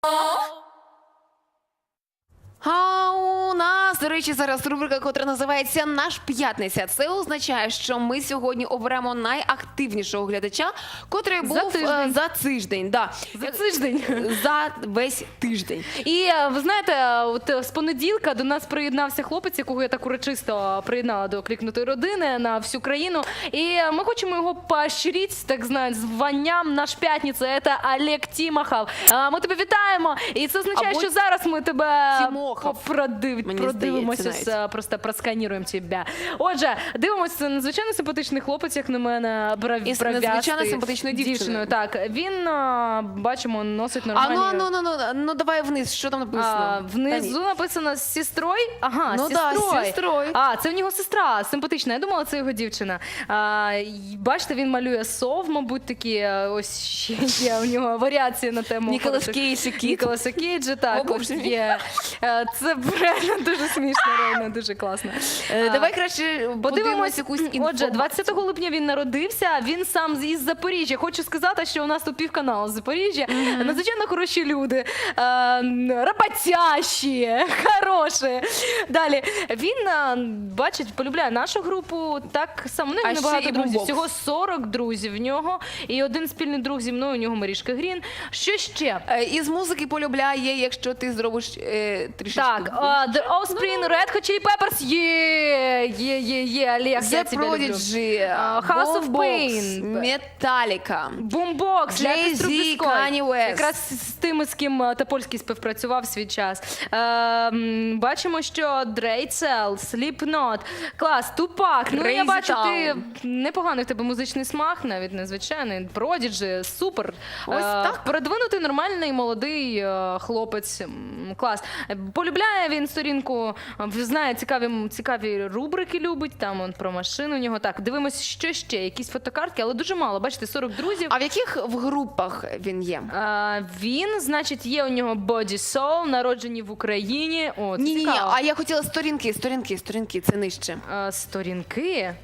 А до речі, зараз рубрика, котра називається Наш п'ятниця. Це означає, що ми сьогодні оберемо найактивнішого глядача, котрий За був тиждень. е, за тиждень. Да. За тиждень. За весь тиждень. І е, ви знаєте, е, от е, з понеділка до нас приєднався хлопець, якого я так урочисто приєднала до клікнутої родини на всю країну. І е, ми хочемо його поощрити, так знають, званням наш п'ятниця. Це Олег Тімахов. Е, Ми тебе вітаємо. І це означає, Або що зараз ми тебе Тімохов, продив... мені продивимося, здається, навіть. просто просканіруємо тебе. Отже, дивимося, надзвичайно симпатичний хлопець, як на мене, брав... І з надзвичайно симпатичною дівчиною. Так, він бачимо, носить А нормальні. ну, ну, ну, ну, ну давай вниз, що там написано? А, внизу написано з сестрою. Ага, Ну з да, з сестрою. сестрою. А, це в нього сестра, симпатична. Я думала, це його дівчина. А, й- бачите, він малює сов, мабуть, такі. е, Ось ще є у нього варіації на тему. Ніколас хороших- Кейдж і кіт. Ніколаса Кейджа, О, так, Боже ось мій. є. Е, Це реально дуже смішно, реально дуже класно. Е, Давай краще подивимось якусь Отже, 20 липня він народився. Він сам з- із Запоріжжя. Хочу сказати, що у нас тут півканалу з Запоріжжя. Надзвичайно хороші люди, е, роботящі, хороші. Далі він е, бачить, полюбляє нашу групу. Так само ну, А він ще небагато і друзів. бумбокс. Всього 40 друзів в нього. І один спільний друг зі мною. У нього Марішка Грін. Що ще? Е, Із музики полюбляє, якщо ти зробиш е, трішечки. Так, The Offspring, Red Hot Chili Peppers, є, є, є, є, Олег, я The люблю. Prodigy, А, House of Pain. Metallica. Бумбокс, Jay-Z, Ляпіс. Kanye West. Якраз з тими, з ким е, Топольський співпрацював свій час. Е, м, бачимо, що Дрейцел, Slipknot, клас, Тупак. Ну, я Crazy бачу, ти Town. непоганий в тебе музичний смак, навіть незвичайний. Продіджі, супер. Ось Е, так. Передвинутий нормальний молодий е, хлопець. М, Клас. Е, Полюбляє він сторінку, е, знає цікаві, цікаві рубрики любить. Там он про машину у нього. Так, дивимося, що ще, якісь фотокартки, але дуже мало. Бачите, 40 друзів. А в яких в групах він є? А, він, значить, є у нього Body Soul, народжені в Україні. О, це Ні, ні, ні. цікаво. А я хотіла сторінки, сторінки, сторінки, це нижче. А, сторінки.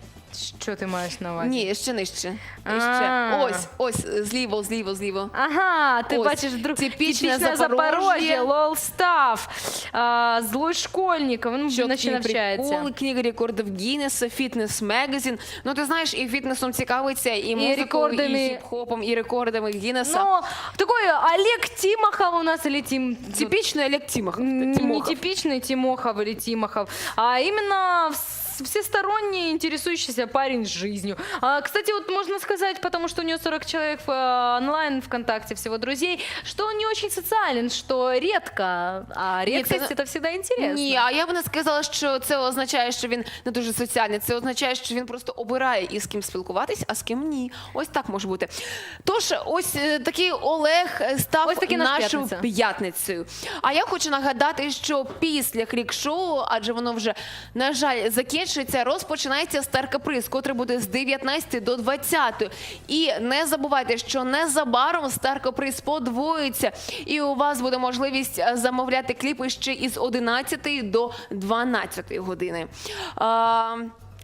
Що ти маєш на увазі? Ні, ще нижче. А. Ось, ось, зліво, зліво, зліво. Ага, ти Ось, бачиш друг типічне типічне Запорожжя. Запорожжя, лол став, а, злой школьник, він наче Чіткі навчається. приколи, книга рекордів Гіннеса, фітнес магазин. Ну ти знаєш, і фітнесом цікавиться, і музикою, і, хіп-хопом, і рекордами Гіннеса. Ну, такой Олег Тимохов у нас или Тим... Типічний Олег Тімох. Н- Не Тимохов. типичный Тимохов или Тимохов, а именно вс- всесторонний интересующийся парень жизнью. А, кстати, вот можно сказать, потому что у него 40 человек в, э, онлайн ВКонтакте, всего друзей, что он не очень социален, что редко. А редкость это- это всегда интересно. Ні, а я б не сказала, що це означає, що він не дуже соціальний. Це означає, що він просто обирає із ким спілкуватись, а з ким ні. Ось так може бути. Тож, ось е, такий Олег е, став Ось такий наш нашою п'ятниця. п'ятницею. А я хочу нагадати, що після клік-шоу, адже воно вже на жаль закінчується, розпочинається старка приз, котрий буде з 19 до 20. І не забувайте, що незабаром старка приз подвоїться, і у вас буде можливість е, замовляти кліпи ще із 11 до 12 години.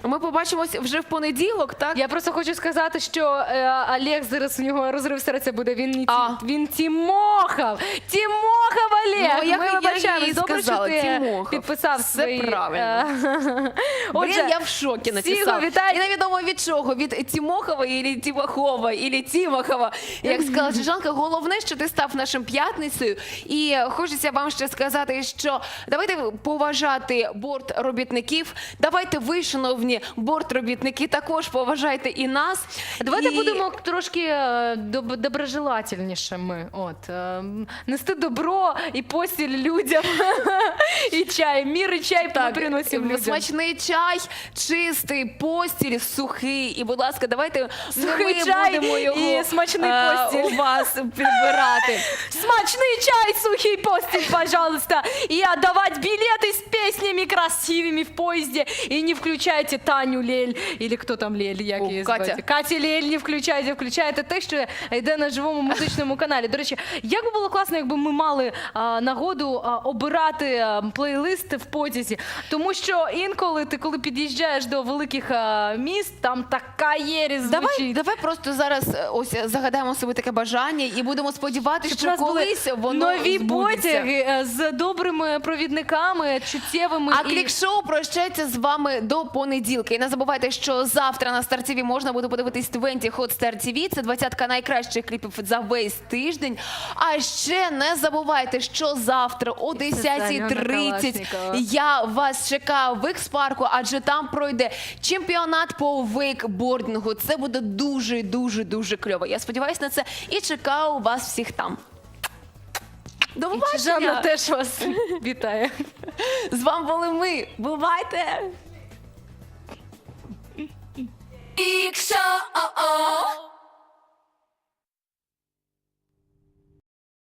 Ми побачимось вже в понеділок, так? Я просто хочу сказати, що е, Олег зараз у нього розрив серця буде. Він не ті, А. він Тімохов. Тімохов Олег. Ну, як Ми я вибачаємось. їй Добре, сказала, що ти Тімохов. підписав Все свої... правильно. е, Блін, я в шокі написав. його вітають. І невідомо від чого, від Тімохова, і Тімахова, і Тімахова. Як сказала Чижанка, головне, що ти став нашим п'ятницею. І хочеться вам ще сказати, що давайте поважати борт робітників. Давайте ви, шановні бортробітники, також поважайте і нас. Давайте І- будемо трошки е, доб- доброжелательнішими. От е, нести добро і постіль людям, і чай. Мір і чай ми приносимо людям. смачний чай, чистий, постіль, сухий. І, будь ласка, давайте Сухий ми чай будемо його і смачний е, постіль. у вас підбирати. Смачный чай, сухий постель, пожалуйста. И отдавать билеты с песнями красивыми в поезде. И не включайте Таню Лель. Или кто там Лель, як О, її Катя. звати? Катя Лель не включайте, включайте те, що йде на живому музичному каналі. До речі, як би було класно, якби ми мали а, нагоду а, обирати а, плейлисти в потязі. Тому що інколи ти, коли під'їжджаєш до великих а, міст, там така Давай, звучить. давай просто зараз е, ось загадаємо собі таке бажання і будемо сподіватися, що колись воно нові збудеться. потяги е, з добрими провідниками, чуттєвими А і... клік-шоу прощається з вами до понеділка. І не забувайте, що завтра на Стар TV можна буде подивитись 20 Hot Star TV. Це двадцятка найкращих кліпів за весь тиждень. А ще не забувайте, що завтра о це з Альона 10.30 я вас чекаю в X-парку, адже там пройде чемпіонат по вейкбордингу. Це буде дуже, дуже, дуже кльово. Я сподіваюся на це і чекаю вас всіх там. До І Жанна теж вас вітає. З вами були ми. Бувайте! Big Show.